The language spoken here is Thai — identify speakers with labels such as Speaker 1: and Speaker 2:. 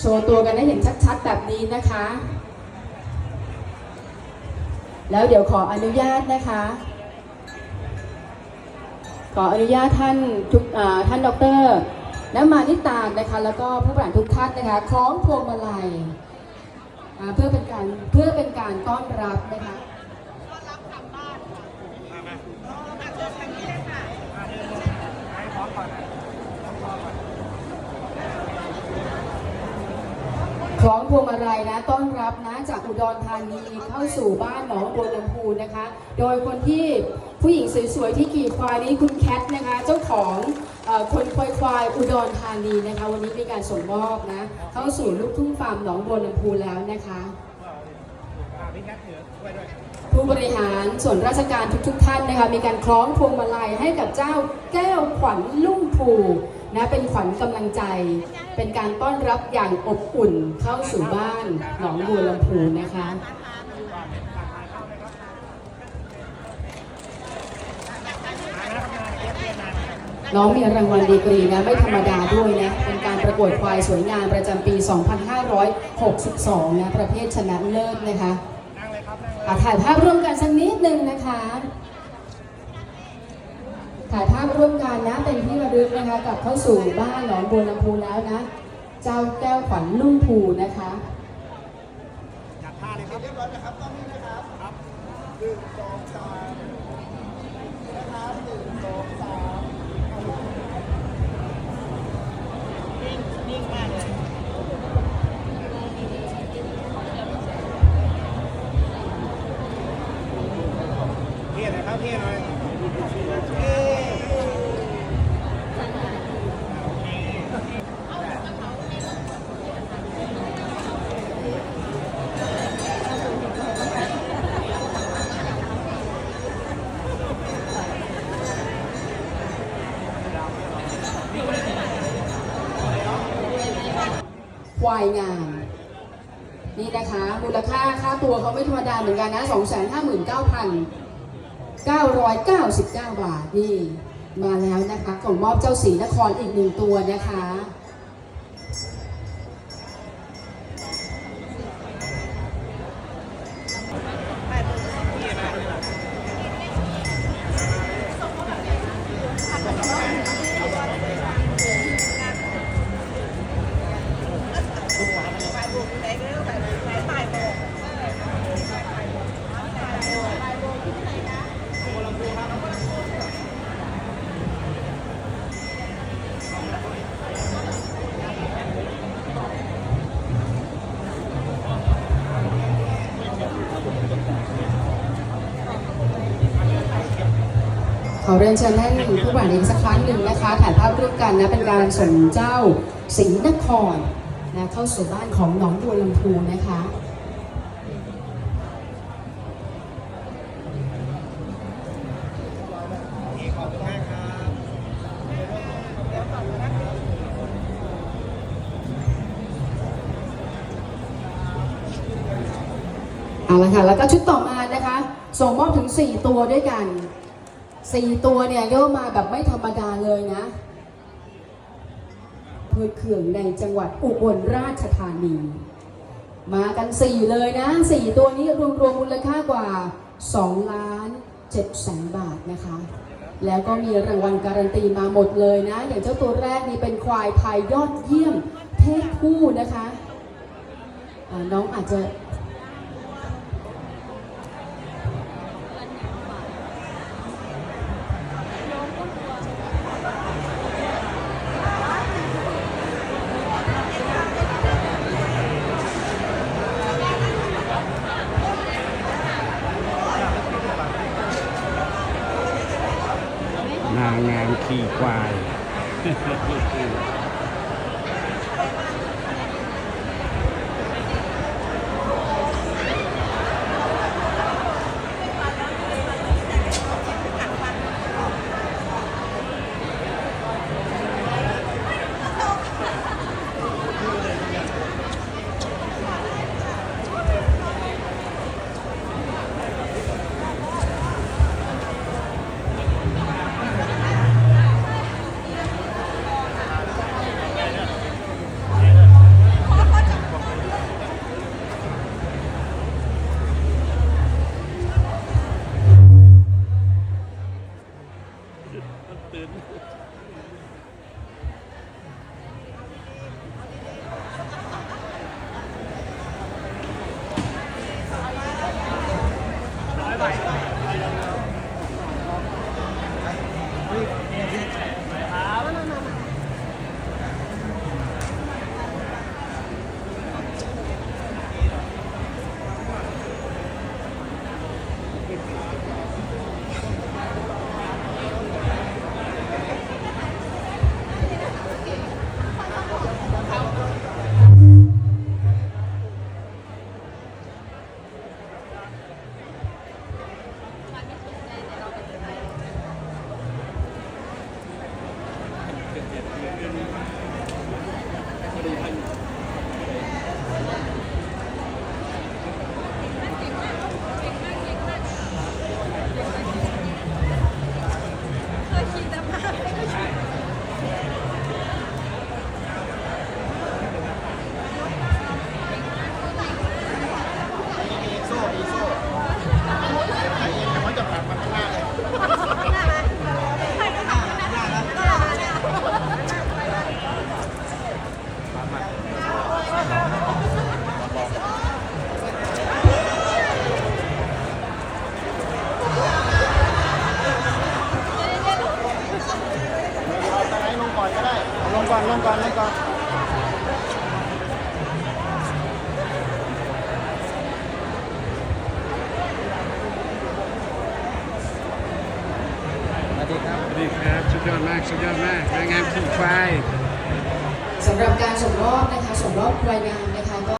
Speaker 1: โชว์ตัวกันให้เห็นชัดๆ แบบนี้นะคะ แล้วเดี๋ยวขออนุญาตนะคะ ขออนุญาตท่านทุกท่านดอกเตอรน้ำมานิตานนะคะ แล้วก็ผู้บริหารทุกท่านนะคะคล้องพวงมาลัยเพื่อเป็นการเพื่อเป็นการต้อนรับนะคะ คล้องพวงมาลัยนะต้อนรับนะจากอุดรธานีเข้าสู่บ้านหนองบัวลำพูนะคะ โดยคนที่ผู้หญิงสวยๆที่ขี่ควายนี้คุณแคทนะคะ เจ้าของคนควายควายอุดรธานีนะคะ วันนี้มีการส่งมอบนะ เข้าสู่ลูกทุ่งฟาร์มหนองบัวลำพูแล้วนะคะผู้บริหารส่วนราชการทุกๆท่านนะคะ มีการคล้องพวงมาลัยให้กับเจ้าแก้วขวัญลุ่มผู นะเป็นขวัญกำลังใจ เป็นการต้อนรับอย่างอบอุ่นเข้าสู่บ้านหนองบัวลำพูนะคะน้องมีรางวัลดีกรีนะไม่ธรรมดาด้วยนะ เป็นการประกวดควายสวยงามประจำปี 2562 นะประเภทชนะเลิศนะคะถ่ายภาพร่วมกันสักนิดนึงนะคะ ถ่ายภาพร่วมกันนะเป็นที่ระลึกนะคะกับเข้าสู่บ้านหนองบัวลำพูแล้วนะ เจ้าแก้วขวัญลุ่มพูนะคะ
Speaker 2: ค
Speaker 1: วายงามนี่นะคะ มูลค่าค่าตัวเขาไม่ธรรมดาเหมือนกันนะ 2 5 9 9 9 9บาท นี่ มาแล้วนะคะ ของมอบเจ้าสีนครอีกหนึ่งตัวนะคะ ขอเรียนเชิญท่านผู้บริหารอีกสักครั้งหนึ่งนะคะ ถ่ายภาพร่วมกันนะ เป็นการส่งเจ้าสิงห์นครนะเข้าสู่บ้านของหนองบัวลำพูนะคะเอาละค่ะ แล้วก็ชุดต่อมานะคะ ส่งมอบถึง 4 ตัวด้วยกัน 4ตัวเนี่ยเรียอะมาแบบไม่ธรรมดาเลยนะเพื่อเขื่องในจังหวัดอุบลราชธานี มากัน4เลยนะ4ตัวนี้รวมๆมูลค่ากว่า2ล้าน7แสนบาทนะคะ แล้วก็มีรางวัลการันตีมาหมดเลยนะ อย่างเจ้าตัวแรกนี่เป็นควายไทยยอดเยี่ยมเพศผู้นะคะอ่าน้องอาจจะ
Speaker 3: นางงามขี่ควาย Thank you. งก่อนงก่อนสวัสดี
Speaker 2: ค
Speaker 3: รับ สวัสดีครับสุดยอดมากสุดยอดมากนางงามขี่ควาย
Speaker 1: สำหรับการสมรอบนะคะสมรอบควายงาม